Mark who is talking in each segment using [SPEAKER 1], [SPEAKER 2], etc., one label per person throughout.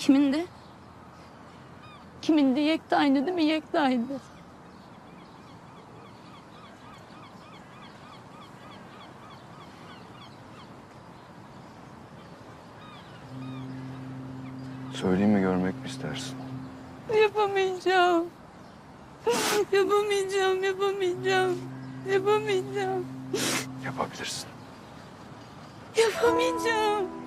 [SPEAKER 1] Kimindi? Kimindi? Yekta'ydı değil mi? Yekta'ydı.
[SPEAKER 2] Söyleyeyim mi görmek mi istersin?
[SPEAKER 1] Yapamayacağım. Yapamayacağım, yapamayacağım. Yapamayacağım.
[SPEAKER 2] Yapabilirsin.
[SPEAKER 1] Yapamayacağım.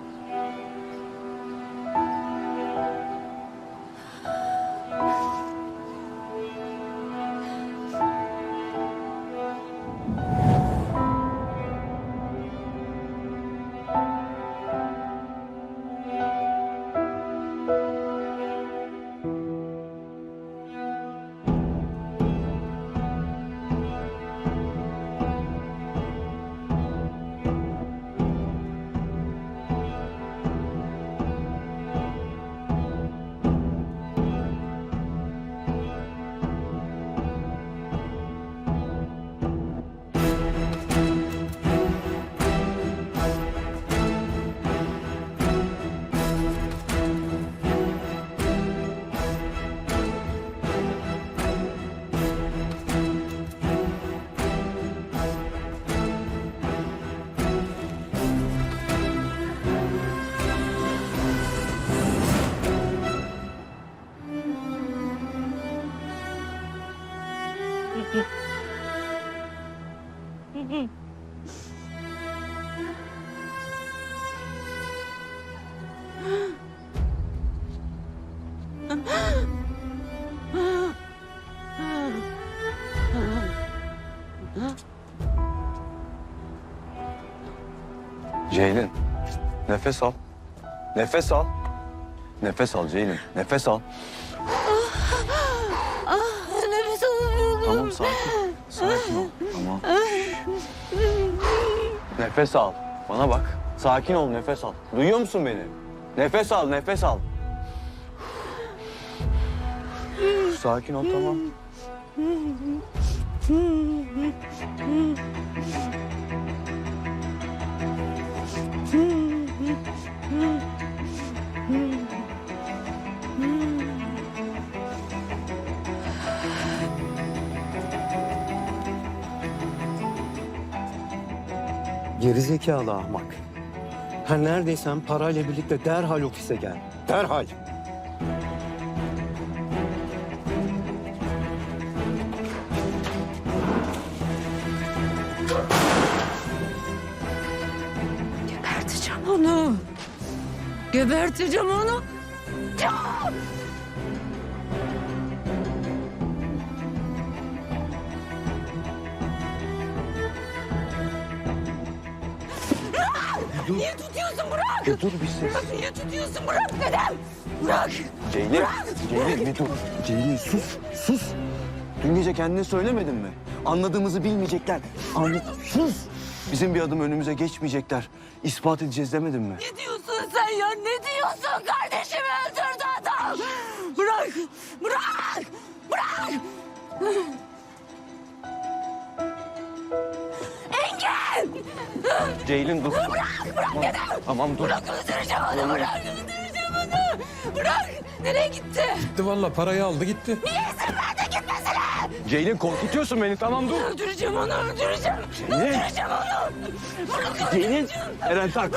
[SPEAKER 2] Ceylin. Nefes al. Nefes al. Nefes al Ceylin. Nefes al.
[SPEAKER 1] Nefes alamıyorum.
[SPEAKER 2] Tamam sakin. Sakin ol. Tamam. Nefes al. Bana bak. Sakin ol nefes al. Duyuyor musun beni? Nefes al nefes al. Sakin ol tamam.
[SPEAKER 3] Gerizekalı ahmak. Her neredeysen parayla birlikte derhal ofise gel. Derhal.
[SPEAKER 1] Geberteceğim onu. Geberteceğim onu. Ya! Bırak?
[SPEAKER 3] bir dur bir ses.
[SPEAKER 1] Niye tutuyorsun bırak dedim. Bırak.
[SPEAKER 2] Ceylin. Ceylin bir dur. Ceylin sus. Sus. Dün gece kendine söylemedin mi? Anladığımızı bilmeyecekler. Anla sus. Bizim bir adım önümüze geçmeyecekler. İspat edeceğiz demedin mi?
[SPEAKER 1] Ne diyorsun sen ya? Ne diyorsun? Kardeşimi öldürdü adam. Bırak. Bırak. Bırak.
[SPEAKER 2] Ceylin dur. Bırak, bırak tamam, Tamam dur.
[SPEAKER 1] Bırak öldüreceğim onu. Bırak öldüreceğim onu. Bırak. Nereye gitti?
[SPEAKER 4] Gitti valla parayı aldı gitti.
[SPEAKER 1] Niye izin verdin gitmesine?
[SPEAKER 2] Ceylin korkutuyorsun beni tamam dur.
[SPEAKER 1] Öldüreceğim onu. Öldüreceğim. Öldüreceğim onu. Bırak
[SPEAKER 2] Ceylin. Eren tak.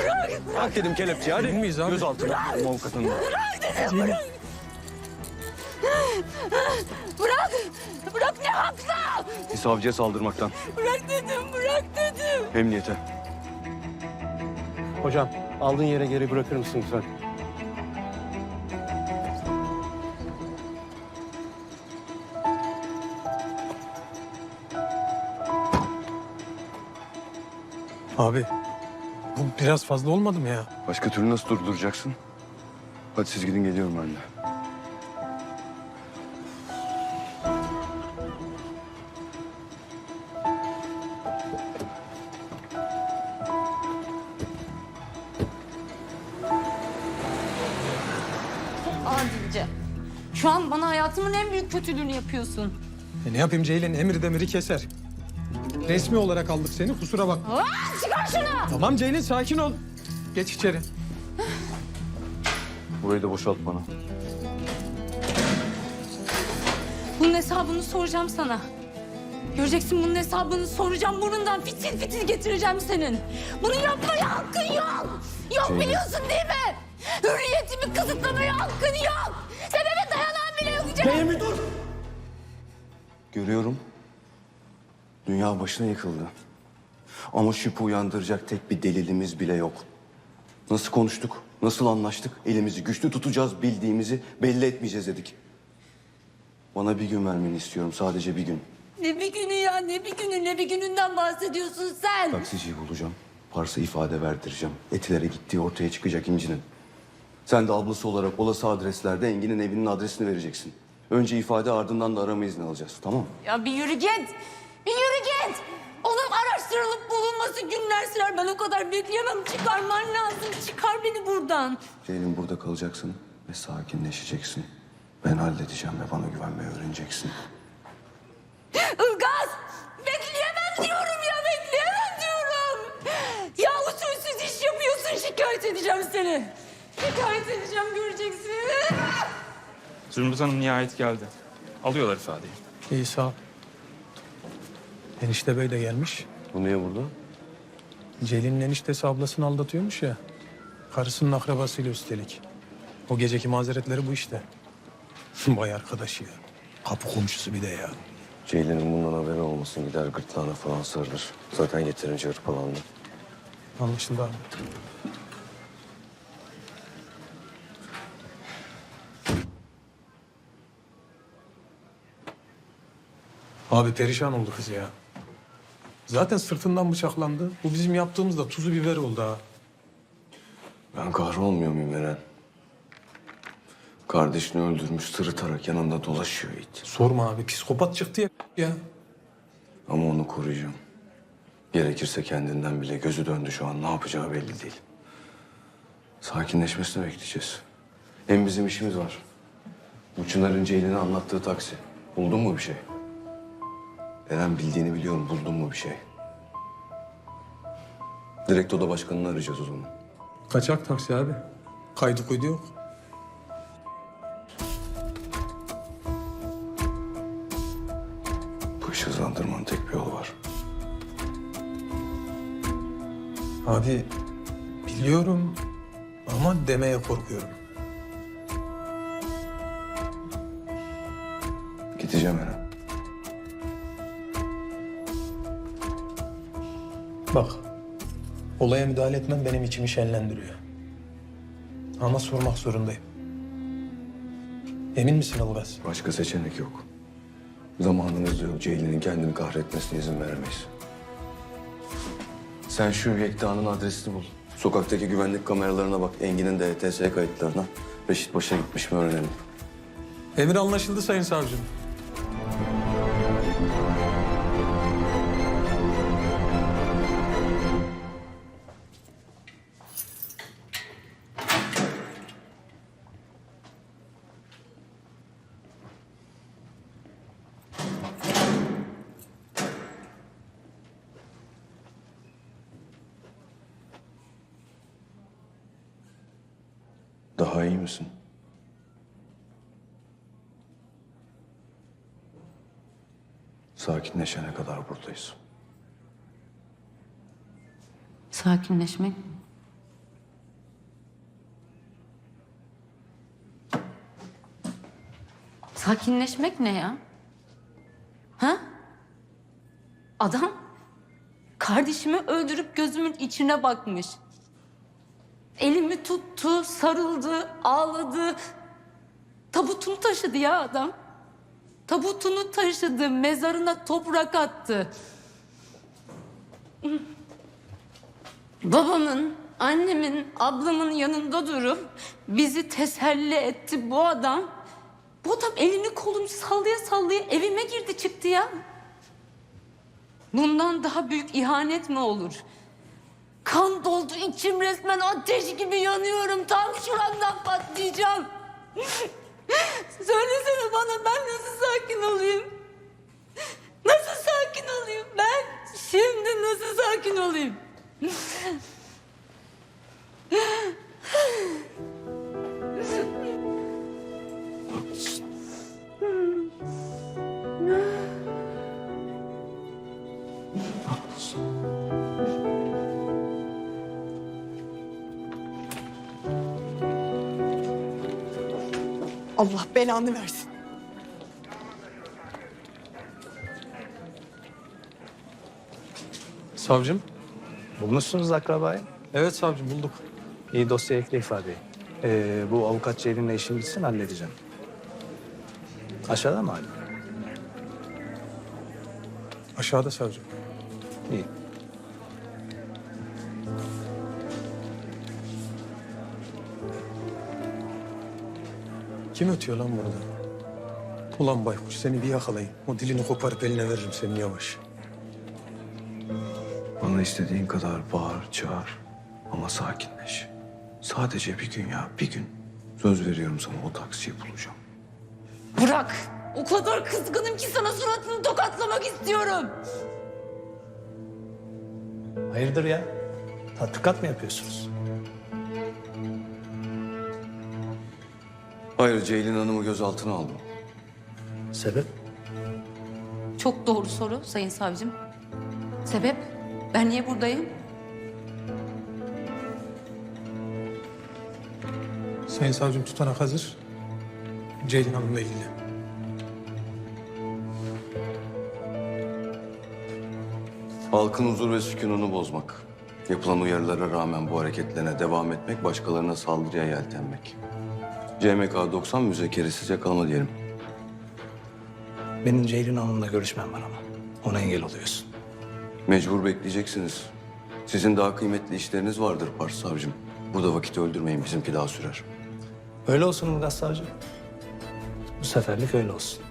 [SPEAKER 2] Tak dedim kelepçeyi hadi.
[SPEAKER 4] Miyiz abi?
[SPEAKER 2] Gözaltına. Avukatın.
[SPEAKER 1] Bırak dedim. Bırak. Bırak. Bırak ne hakla?
[SPEAKER 2] Bir savcıya saldırmaktan.
[SPEAKER 1] Bırak dedim. Bırak dedim.
[SPEAKER 2] Emniyete.
[SPEAKER 3] Hocam aldığın yere geri bırakır mısın lütfen?
[SPEAKER 4] Abi bu biraz fazla olmadı mı ya?
[SPEAKER 2] Başka türlü nasıl durduracaksın? Hadi siz gidin geliyorum ben de.
[SPEAKER 1] Hayatımın en büyük kötülüğünü yapıyorsun.
[SPEAKER 4] E ne yapayım Ceylin emri demiri keser. Resmi olarak aldık seni kusura bak.
[SPEAKER 1] Aa, çıkar şunu.
[SPEAKER 4] Tamam Ceylin sakin ol. Geç içeri.
[SPEAKER 2] Burayı da boşalt bana.
[SPEAKER 1] Bunun hesabını soracağım sana. Göreceksin bunun hesabını soracağım. Burnundan fitil fitil getireceğim senin. Bunu yapmaya hakkın yok. Yok
[SPEAKER 2] Ceylin.
[SPEAKER 1] biliyorsun değil mi? Hürriyetimi kısıtlamaya hakkın yok. Sen eve bile yok. Cem.
[SPEAKER 2] Görüyorum. Dünya başına yıkıldı. Ama şüphe uyandıracak tek bir delilimiz bile yok. Nasıl konuştuk? Nasıl anlaştık? Elimizi güçlü tutacağız, bildiğimizi belli etmeyeceğiz dedik. Bana bir gün vermeni istiyorum, sadece bir gün.
[SPEAKER 1] Ne bir günü ya ne bir günü ne bir gününden bahsediyorsun sen.
[SPEAKER 2] Taksiciyi bulacağım. Pars'a ifade verdireceğim. Etilere gittiği ortaya çıkacak İnci'nin. Sen de ablası olarak olası adreslerde Engin'in evinin adresini vereceksin. Önce ifade ardından da arama izni alacağız, tamam mı?
[SPEAKER 1] Ya bir yürü git. Bir yürü git. Onun araştırılıp bulunması günler sürer. Ben o kadar bekleyemem. Çıkarman lazım. Çıkar beni buradan.
[SPEAKER 2] Ceylin burada kalacaksın ve sakinleşeceksin. Ben halledeceğim ve bana güvenmeyi öğreneceksin.
[SPEAKER 1] Ilgaz! Bekleyemem diyorum ya bekleyemem diyorum. Ya usulsüz iş yapıyorsun şikayet edeceğim seni. Şikayet edeceğim göreceksin.
[SPEAKER 5] Zümrüt Hanım nihayet geldi. Alıyorlar ifadeyi.
[SPEAKER 4] İyi sağ ol. Enişte bey de gelmiş.
[SPEAKER 2] Bu niye burada?
[SPEAKER 4] Celil'in eniştesi ablasını aldatıyormuş ya. Karısının akrabasıyla üstelik. O geceki mazeretleri bu işte. Vay arkadaş ya. Kapı komşusu bir de ya.
[SPEAKER 2] Ceylin'in bundan haberi olmasın gider gırtlağına falan sarılır. Zaten yeterince hırpalandı.
[SPEAKER 4] Anlaşıldı abi. Abi perişan oldu kız ya. Zaten sırtından bıçaklandı. Bu bizim yaptığımızda tuzu biber oldu ha.
[SPEAKER 2] Ben kahrolmuyor muyum Eren? Kardeşini öldürmüş sırıtarak yanında dolaşıyor it.
[SPEAKER 4] Sorma abi psikopat çıktı ya. ya.
[SPEAKER 2] Ama onu koruyacağım. Gerekirse kendinden bile gözü döndü şu an. Ne yapacağı belli değil. Sakinleşmesini bekleyeceğiz. Hem bizim işimiz var. Bu Çınar'ın Ceylin'e anlattığı taksi. Buldun mu bir şey? Eren bildiğini biliyorum. Buldun mu bir şey? Direkt oda başkanını arayacağız o zaman.
[SPEAKER 4] Kaçak taksi abi. Kaydı kuydu yok.
[SPEAKER 2] Bu işi hızlandırmanın tek bir yolu var.
[SPEAKER 4] Abi biliyorum ama demeye korkuyorum.
[SPEAKER 2] Gideceğim Eren.
[SPEAKER 4] Bak olaya müdahale etmem benim içimi şenlendiriyor. Ama sormak zorundayım. Emin misin Ilgaz?
[SPEAKER 2] Başka seçenek yok. Zamanımız yok. Ceylin'in kendini kahretmesine izin veremeyiz. Sen şu Yekta'nın adresini bul. Sokaktaki güvenlik kameralarına bak. Engin'in de ETS kayıtlarına. Reşit Paşa gitmiş mi öğrenelim.
[SPEAKER 4] Emir anlaşıldı sayın savcım.
[SPEAKER 2] Daha iyi misin? Sakinleşene kadar buradayız.
[SPEAKER 1] Sakinleşmek Sakinleşmek ne ya? Ha? Adam kardeşimi öldürüp gözümün içine bakmış. Elimi tuttu, sarıldı, ağladı. Tabutunu taşıdı ya adam. Tabutunu taşıdı, mezarına toprak attı. Babamın, annemin, ablamın yanında durup bizi teselli etti bu adam. Bu adam elini kolunu sallaya sallaya evime girdi çıktı ya. Bundan daha büyük ihanet mi olur? Kan doldu içim resmen ateş gibi yanıyorum. Tam şuramdan patlayacağım. Söylesene bana ben nasıl sakin olayım? Nasıl sakin olayım ben? Şimdi nasıl sakin olayım?
[SPEAKER 6] Allah belanı versin.
[SPEAKER 4] Savcım.
[SPEAKER 7] Bulmuşsunuz akrabayı.
[SPEAKER 4] Evet savcım bulduk.
[SPEAKER 7] İyi dosya ekle ifadeyi. Ee, bu avukat Ceylin'le işim bitsin halledeceğim. Aşağıda mı hala?
[SPEAKER 4] Aşağıda savcım.
[SPEAKER 7] İyi.
[SPEAKER 4] Kim ötüyor lan burada? Ulan baykuş seni bir yakalayayım. O dilini koparıp eline veririm senin yavaş.
[SPEAKER 2] Bana istediğin kadar bağır, çağır. Ama sakinleş. Sadece bir gün ya, bir gün. Söz veriyorum sana o taksiyi bulacağım.
[SPEAKER 1] Bırak. O kadar kızgınım ki sana suratını tokatlamak istiyorum.
[SPEAKER 7] Hayırdır ya? Tatbikat mı yapıyorsunuz?
[SPEAKER 2] Hayır, Ceylin Hanım'ı gözaltına aldım.
[SPEAKER 7] Sebep?
[SPEAKER 1] Çok doğru soru sayın savcım. Sebep? Ben niye buradayım?
[SPEAKER 4] Sayın savcım tutanak hazır. Ceylin Hanım'la ilgili.
[SPEAKER 2] Halkın huzur ve sükununu bozmak. Yapılan uyarılara rağmen bu hareketlerine devam etmek, başkalarına saldırıya yeltenmek. CMK 90 müzekeresiz yakalama diyelim.
[SPEAKER 7] Benim Ceylin Hanım'la görüşmem var ama. Ona engel oluyorsun.
[SPEAKER 2] Mecbur bekleyeceksiniz. Sizin daha kıymetli işleriniz vardır Pars Savcım. Burada vakit öldürmeyin, bizimki daha sürer.
[SPEAKER 7] Öyle olsun Ilgaz Savcı. Bu seferlik öyle olsun.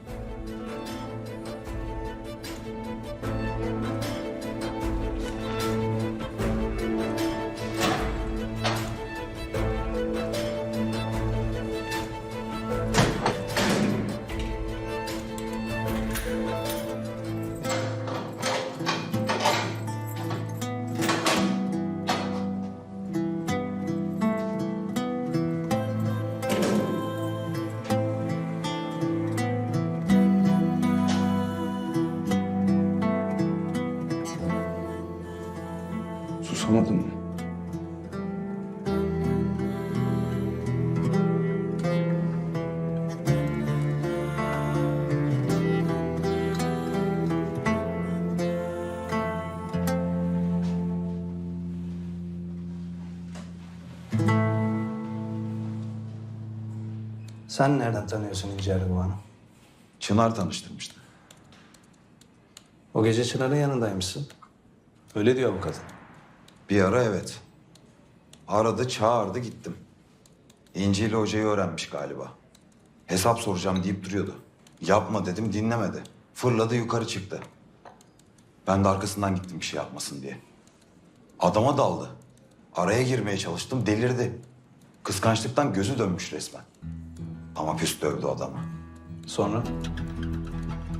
[SPEAKER 7] Sen nereden tanıyorsun İnci Erdoğan'ı?
[SPEAKER 8] Çınar tanıştırmıştı.
[SPEAKER 7] O gece Çınar'ın yanındaymışsın. Öyle diyor bu kadın.
[SPEAKER 8] Bir ara evet. Aradı, çağırdı, gittim. İnci ile hocayı öğrenmiş galiba. Hesap soracağım deyip duruyordu. Yapma dedim, dinlemedi. Fırladı yukarı çıktı. Ben de arkasından gittim bir şey yapmasın diye. Adama daldı. Araya girmeye çalıştım, delirdi. Kıskançlıktan gözü dönmüş resmen. Ama püs dövdü adamı.
[SPEAKER 7] Sonra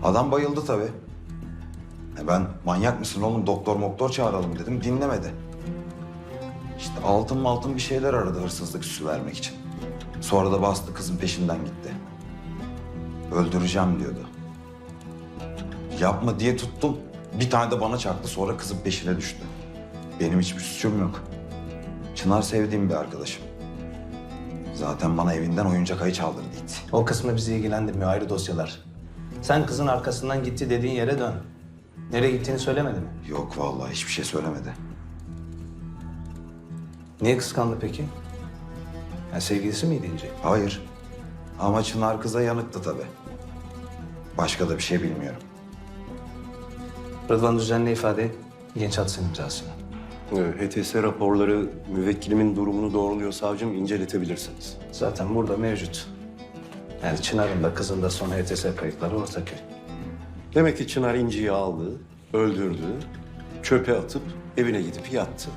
[SPEAKER 8] Adam bayıldı tabii. E Ben manyak mısın oğlum doktor moktor çağıralım dedim dinlemedi. İşte altın altın bir şeyler aradı hırsızlık süsü vermek için. Sonra da bastı kızın peşinden gitti. Öldüreceğim diyordu. Yapma diye tuttum. Bir tane de bana çaktı sonra kızın peşine düştü. Benim hiçbir suçum yok. Çınar sevdiğim bir arkadaşım. Zaten bana evinden oyuncak ayı çaldırdı it.
[SPEAKER 7] o kısmı bizi ilgilendirmiyor ayrı dosyalar. Sen kızın arkasından gitti dediğin yere dön. Nereye gittiğini söylemedi mi?
[SPEAKER 8] Yok vallahi hiçbir şey söylemedi.
[SPEAKER 7] Niye kıskandı peki? Ya sevgilisi miydi İnci?
[SPEAKER 8] Hayır. Ama Çınar kıza yanıktı tabii. Başka da bir şey bilmiyorum.
[SPEAKER 7] Rıdvan düzenli ifade genç atsın imzasını.
[SPEAKER 3] HTS raporları müvekkilimin durumunu doğruluyor savcım inceletebilirsiniz.
[SPEAKER 7] Zaten burada mevcut. Yani Çınar'ın da kızın da son HTS kayıtları ortak.
[SPEAKER 3] Demek ki Çınar İnci'yi aldı, öldürdü, çöpe atıp evine gidip yattı.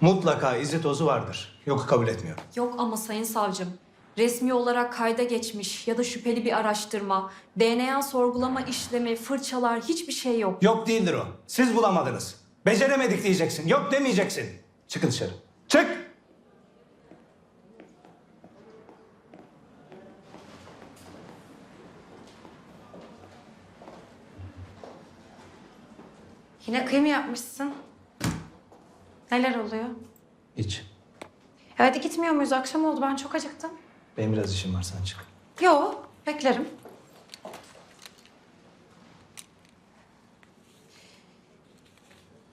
[SPEAKER 7] Mutlaka izi tozu vardır. Yok kabul etmiyorum.
[SPEAKER 6] Yok ama sayın savcım. Resmi olarak kayda geçmiş ya da şüpheli bir araştırma, DNA sorgulama işlemi, fırçalar hiçbir şey yok.
[SPEAKER 7] Yok değildir o. Siz bulamadınız. Beceremedik diyeceksin. Yok demeyeceksin. Çıkın dışarı. Çık!
[SPEAKER 9] Yine kıyım yapmışsın. Neler oluyor?
[SPEAKER 7] Hiç.
[SPEAKER 9] E Hadi gitmiyor muyuz? Akşam oldu. Ben çok acıktım.
[SPEAKER 7] Benim biraz işim var. Sen çık.
[SPEAKER 9] Yo, beklerim.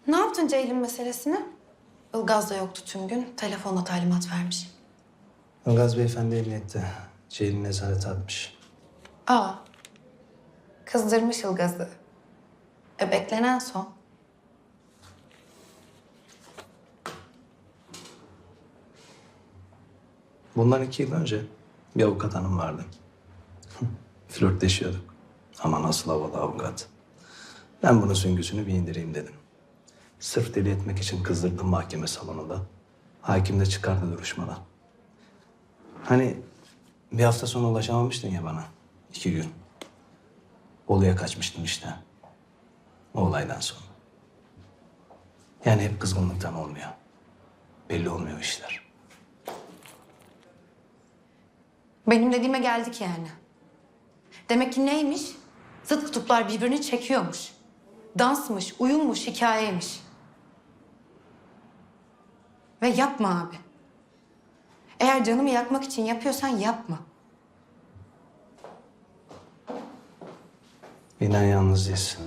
[SPEAKER 9] Ne yaptın Ceylin meselesini? Ilgaz da yoktu tüm gün. Telefonla talimat vermiş.
[SPEAKER 7] Ilgaz Beyefendi emniyette. Ceylin nezarete atmış.
[SPEAKER 9] Aa, kızdırmış Ilgaz'ı. E beklenen son.
[SPEAKER 7] Bundan iki yıl önce bir avukat hanım vardı. Flörtleşiyorduk. Ama nasıl havalı avukat. Ben bunun süngüsünü bir indireyim dedim. Sırf deli etmek için kızdırdım mahkeme salonunda. Hakim de çıkardı duruşmadan. Hani bir hafta sonra ulaşamamıştın ya bana. iki gün. Bolu'ya kaçmıştım işte. O olaydan sonra. Yani hep kızgınlıktan olmuyor. Belli olmuyor işler.
[SPEAKER 9] Benim dediğime geldik yani. Demek ki neymiş? Zıt kutuplar birbirini çekiyormuş. Dansmış, uyummuş, hikayeymiş. Ve yapma abi. Eğer canımı yakmak için yapıyorsan yapma.
[SPEAKER 7] İnan yalnız değilsin.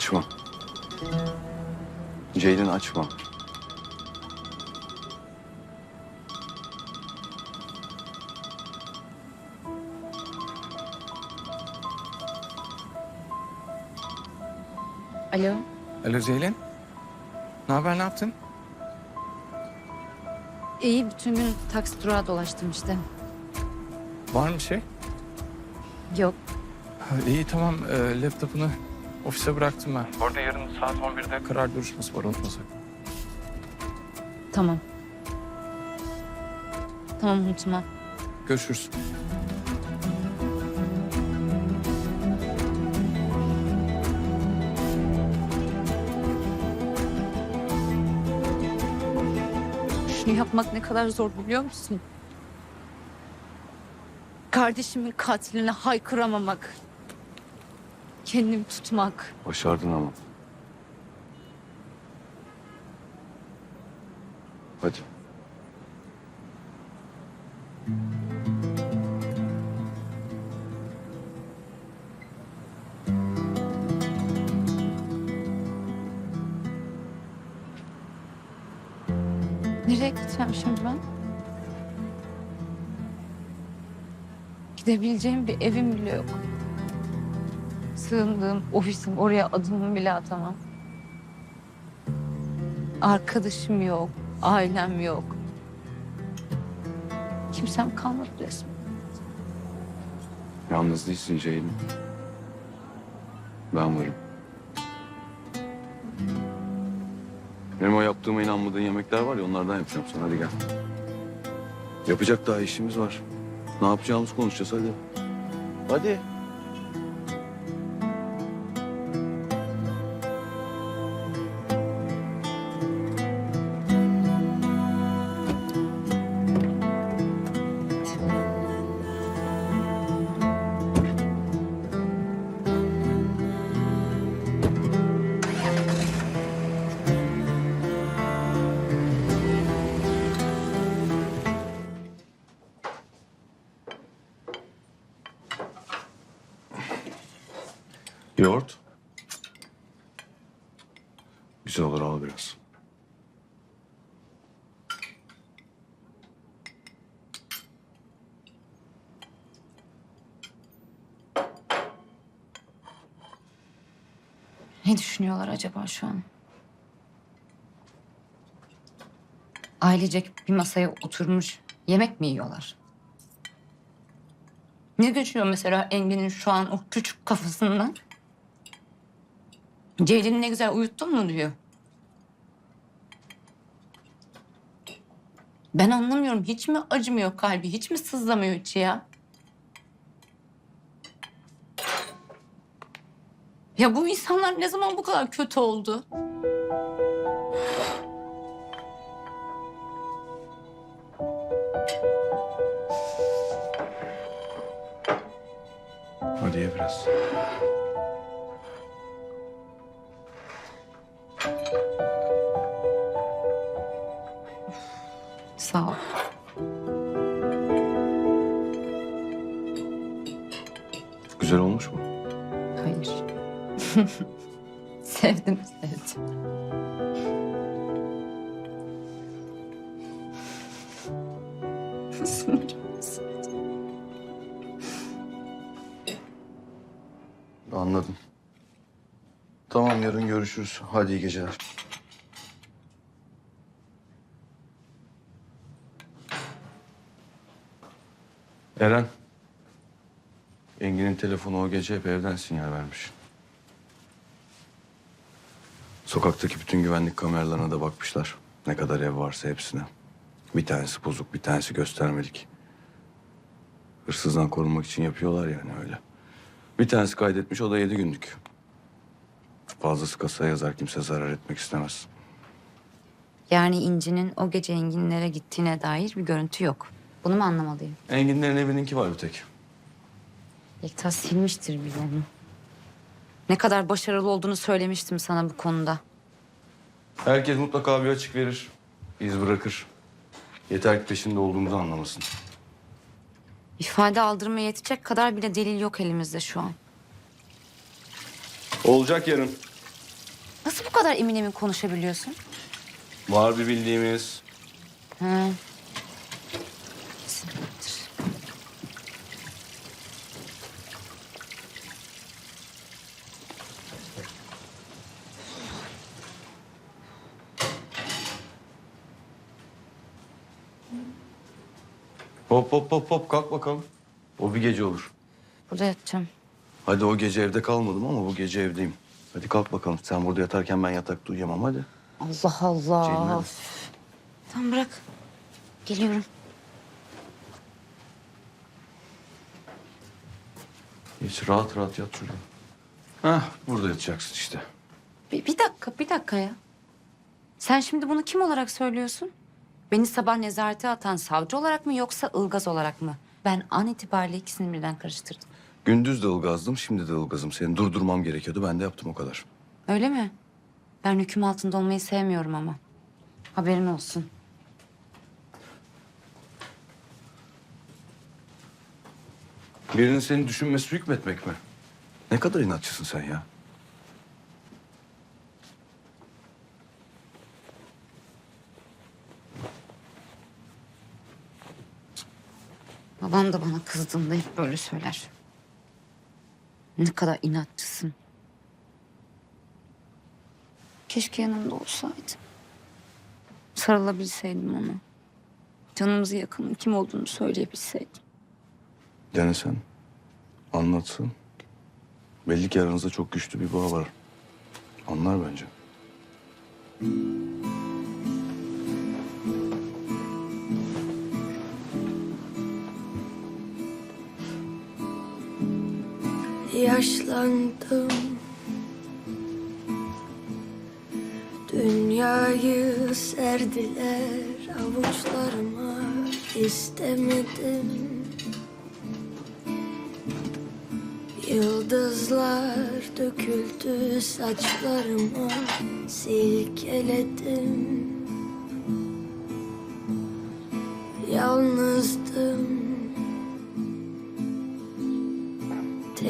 [SPEAKER 2] Açma. Ceylin açma.
[SPEAKER 1] Alo.
[SPEAKER 10] Alo Ceylin. Ne haber, ne yaptın?
[SPEAKER 1] İyi bütün gün taksi durağı dolaştım işte.
[SPEAKER 10] Var mı şey?
[SPEAKER 1] Yok.
[SPEAKER 10] Ha, İyi tamam, ee, laptopunu ofise bıraktım ben. Orada yarın saat 11'de karar duruşması var, unutmasak.
[SPEAKER 1] Tamam. Tamam unutma.
[SPEAKER 10] Görüşürüz.
[SPEAKER 1] Şunu yapmak ne kadar zor biliyor musun? Kardeşimin katiline haykıramamak. Kendimi tutmak.
[SPEAKER 2] Başardın ama. Hadi.
[SPEAKER 1] Nereye gideceğim şimdi ben? Gidebileceğim bir evim bile yok. Sığındığım ofisim oraya adımımı bile atamam. Arkadaşım yok, ailem yok. Kimsem kalmadı resmen.
[SPEAKER 2] Yalnız değilsin Ceylin. Ben varım. Benim o yaptığıma inanmadığın yemekler var ya onlardan yapacağım sana hadi gel. Yapacak daha işimiz var. Ne yapacağımızı konuşacağız hadi. Hadi. Güzel olur al biraz.
[SPEAKER 1] Ne düşünüyorlar acaba şu an? Ailecek bir masaya oturmuş yemek mi yiyorlar? Ne geçiyor mesela Engin'in şu an o küçük kafasından? Ceylin'i ne güzel uyuttun mu diyor. Ben anlamıyorum. Hiç mi acımıyor kalbi? Hiç mi sızlamıyor içi ya? Ya bu insanlar ne zaman bu kadar kötü oldu?
[SPEAKER 2] Hadi ye biraz.
[SPEAKER 1] Sağ ol.
[SPEAKER 2] Güzel olmuş mu?
[SPEAKER 1] Hayır. sevdim, sevdim. Sinirim sevdim.
[SPEAKER 2] Anladım. Tamam yarın görüşürüz. Hadi iyi geceler. Eren. Engin'in telefonu o gece hep evden sinyal vermiş. Sokaktaki bütün güvenlik kameralarına da bakmışlar. Ne kadar ev varsa hepsine. Bir tanesi bozuk, bir tanesi göstermelik. Hırsızdan korunmak için yapıyorlar yani öyle. Bir tanesi kaydetmiş, o da yedi günlük. Fazlası kasaya yazar, kimse zarar etmek istemez.
[SPEAKER 1] Yani İnci'nin o gece Enginlere gittiğine dair bir görüntü yok. Bunu mu anlamalıyım?
[SPEAKER 2] Enginlerin evininki var bir tek.
[SPEAKER 1] Yekta silmiştir bile onu. Ne kadar başarılı olduğunu söylemiştim sana bu konuda.
[SPEAKER 2] Herkes mutlaka bir açık verir, iz bırakır. Yeter ki peşinde olduğumuzu anlamasın.
[SPEAKER 1] İfade aldırmaya yetecek kadar bile delil yok elimizde şu an.
[SPEAKER 2] Olacak yarın.
[SPEAKER 1] Nasıl bu kadar emin emin konuşabiliyorsun?
[SPEAKER 2] Var bir bildiğimiz.
[SPEAKER 1] Ha.
[SPEAKER 2] Hop hop hop hop kalk bakalım. O bir gece olur.
[SPEAKER 1] Burada yatacağım.
[SPEAKER 2] Hadi o gece evde kalmadım ama bu gece evdeyim. Hadi kalk bakalım. Sen burada yatarken ben yatakta uyuyamam hadi.
[SPEAKER 1] Allah Allah. Tamam bırak. Geliyorum.
[SPEAKER 2] Hiç rahat rahat yat şurada. Hah burada yatacaksın işte.
[SPEAKER 1] Bir, bir dakika, bir dakika ya. Sen şimdi bunu kim olarak söylüyorsun? Beni sabah nezarete atan savcı olarak mı yoksa ılgaz olarak mı? Ben an itibariyle ikisini birden karıştırdım.
[SPEAKER 2] Gündüz de ılgazdım, şimdi de ılgazım. Seni durdurmam gerekiyordu. Ben de yaptım o kadar.
[SPEAKER 1] Öyle mi? Ben hüküm altında olmayı sevmiyorum ama. Haberin olsun.
[SPEAKER 2] Birinin seni düşünmesi hükmetmek mi? Ne kadar inatçısın sen ya.
[SPEAKER 1] Babam da bana kızdığında hep böyle söyler. Ne kadar inatçısın. Keşke yanımda olsaydın. Sarılabilseydim ona. Canımızı yakının kim olduğunu söyleyebilseydim.
[SPEAKER 2] Denesen, anlatsın. Belli ki aranızda çok güçlü bir bağ var. Anlar bence.
[SPEAKER 11] Yaşlandım. Dünyayı serdiler avuçlarıma istemedim. Yıldızlar döküldü saçlarıma silkeledim. Yalnızdım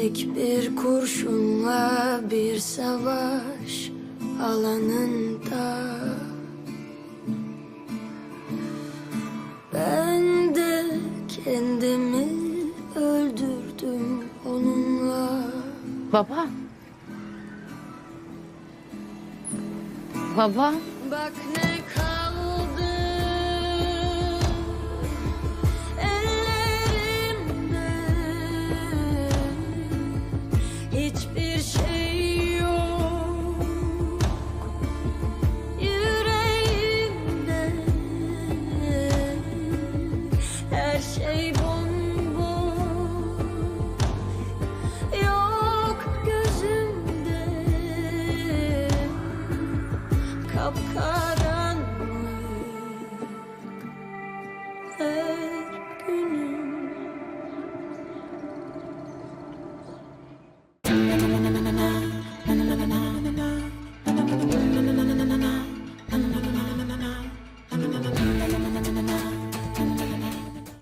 [SPEAKER 11] Tek bir kurşunla bir savaş alanında Ben de kendimi öldürdüm onunla
[SPEAKER 1] Baba. Baba.
[SPEAKER 11] Bak ne kaldı